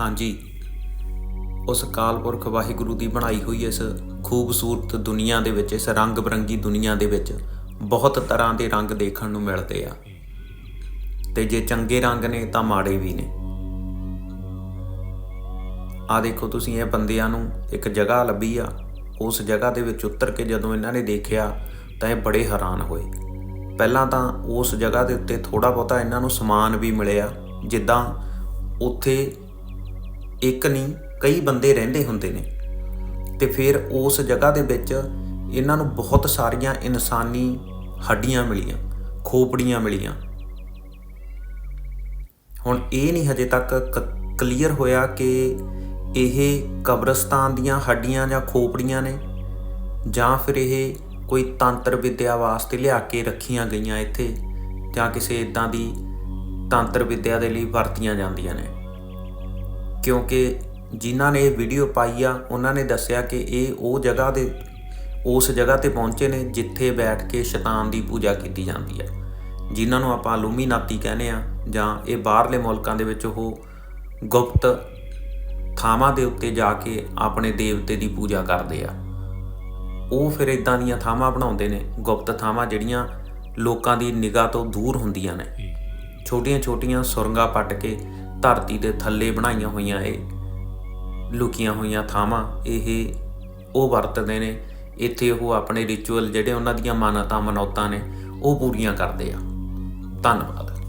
ਹਾਂਜੀ। ਉਸ ਅਕਾਲ ਪੁਰਖ ਵਾਹਿਗੁਰੂ ਦੀ ਬਣਾਈ ਹੋਈ ਇਸ ਖੂਬਸੂਰਤ ਦੁਨੀਆ ਦੇ ਵਿੱਚ, ਇਸ ਰੰਗ ਬਰੰਗੀ ਦੁਨੀਆ ਦੇ ਵਿੱਚ ਬਹੁਤ ਤਰ੍ਹਾਂ ਦੇ ਰੰਗ ਦੇਖਣ ਨੂੰ ਮਿਲਦੇ ਆ। ਤੇ ਜੇ ਚੰਗੇ ਰੰਗ ਨੇ, ਤਾਂ ਮਾੜੇ ਵੀ ਨੇ। ਆ ਦੇਖੋ ਤੁਸੀਂ, ਇਹ ਬੰਦਿਆਂ ਨੂੰ ਇੱਕ ਜਗ੍ਹਾ ਲੱਭੀ ਆ। ਉਸ ਜਗ੍ਹਾ ਦੇ ਵਿੱਚ ਉਤਰ ਕੇ ਜਦੋਂ ਇਹਨਾਂ ਨੇ ਦੇਖਿਆ, ਤਾਂ ਇਹ ਬੜੇ ਹੈਰਾਨ ਹੋਏ। ਪਹਿਲਾਂ ਤਾਂ ਉਸ ਜਗ੍ਹਾ ਦੇ ਉੱਤੇ ਥੋੜਾ ਬਹੁਤਾ ਇਹਨਾਂ ਨੂੰ ਸਮਾਨ ਵੀ ਮਿਲਿਆ, ਜਿੱਦਾਂ ਉੱਥੇ ਇੱਕ ਨਹੀਂ, ਕਈ ਬੰਦੇ ਰਹਿੰਦੇ ਹੁੰਦੇ ਨੇ। ਤੇ ਫਿਰ ਉਸ ਜਗ੍ਹਾ ਦੇ ਵਿੱਚ ਇਹਨਾਂ ਨੂੰ ਬਹੁਤ ਸਾਰੀਆਂ ਇਨਸਾਨੀ ਹੱਡੀਆਂ ਮਿਲੀਆਂ, ਖੋਪੜੀਆਂ ਮਿਲੀਆਂ। ਹੁਣ ਇਹ ਨਹੀਂ ਹਜੇ ਤੱਕ ਕਲੀਅਰ ਹੋਇਆ ਕਿ ਇਹ ਕਬਰਸਤਾਨ ਦੀਆਂ ਹੱਡੀਆਂ ਜਾਂ ਖੋਪੜੀਆਂ ਨੇ, ਜਾਂ ਫਿਰ ਇਹ ਕੋਈ ਤੰਤਰ ਵਿਦਿਆ ਵਾਸਤੇ ਲਿਆ ਕੇ ਰੱਖੀਆਂ ਗਈਆਂ ਇੱਥੇ, ਜਾਂ ਕਿਸੇ ਇਦਾਂ ਦੀ ਤੰਤਰ ਵਿਦਿਆ ਦੇ ਲਈ ਵਰਤੀਆਂ ਜਾਂਦੀਆਂ ਨੇ। ਕਿਉਂਕਿ ਜਿਨ੍ਹਾਂ ਨੇ ਇਹ ਵੀਡੀਓ ਪਾਈ ਆ ਉਹਨਾਂ ਨੇ ਦੱਸਿਆ ਕਿ ਇਹ ਉਹ ਜਗ੍ਹਾ ਦੇ ਉਸ ਜਗ੍ਹਾ ਤੇ ਪਹੁੰਚੇ ਨੇ ਜਿੱਥੇ ਬੈਠ ਕੇ ਸ਼ੈਤਾਨ ਦੀ ਪੂਜਾ ਕੀਤੀ ਜਾਂਦੀ ਹੈ ਜਿਨ੍ਹਾਂ ਨੂੰ ਆਪਾਂ ਲੂਮੀਨਾਤੀ ਕਹਿੰਦੇ ਆ ਜਾਂ ਇਹ ਬਾਹਰਲੇ ਮੁਲਕਾਂ ਦੇ ਵਿੱਚ ਉਹ ਗੁਪਤ ਥਾਵਾਂ ਦੇ ਉੱਤੇ ਜਾ ਕੇ ਆਪਣੇ ਦੇਵਤੇ ਦੀ ਪੂਜਾ ਕਰਦੇ ਆ। ਉਹ ਫਿਰ ਇਦਾਂ ਦੀਆਂ ਥਾਵਾਂ ਬਣਾਉਂਦੇ ਨੇ ਗੁਪਤ ਥਾਵਾਂ ਜਿਹੜੀਆਂ ਲੋਕਾਂ ਦੀ ਨਿਗਾਹ ਤੋਂ ਦੂਰ ਹੁੰਦੀਆਂ ਨੇ। ਛੋਟੀਆਂ-ਛੋਟੀਆਂ ਸੁਰੰਗਾਂ ਪੱਟ ਕੇ ਧਰਤੀ ਦੇ ਥੱਲੇ ਬਣਾਈਆਂ ਹੋਈਆਂ ਇਹ, ਲੁਕੀਆਂ ਹੋਈਆਂ ਥਾਵਾਂ, ਇਹ ਉਹ ਵਰਤਦੇ ਨੇ। ਇੱਥੇ ਉਹ ਆਪਣੇ ਰਿਚੁਅਲ ਜਿਹੜੇ ਉਹਨਾਂ ਦੀਆਂ ਮਾਨਤਾ, ਮਨੌਤਾਂ ਨੇ, ਉਹ ਪੂਰੀਆਂ ਕਰਦੇ ਆ। ਧੰਨਵਾਦ।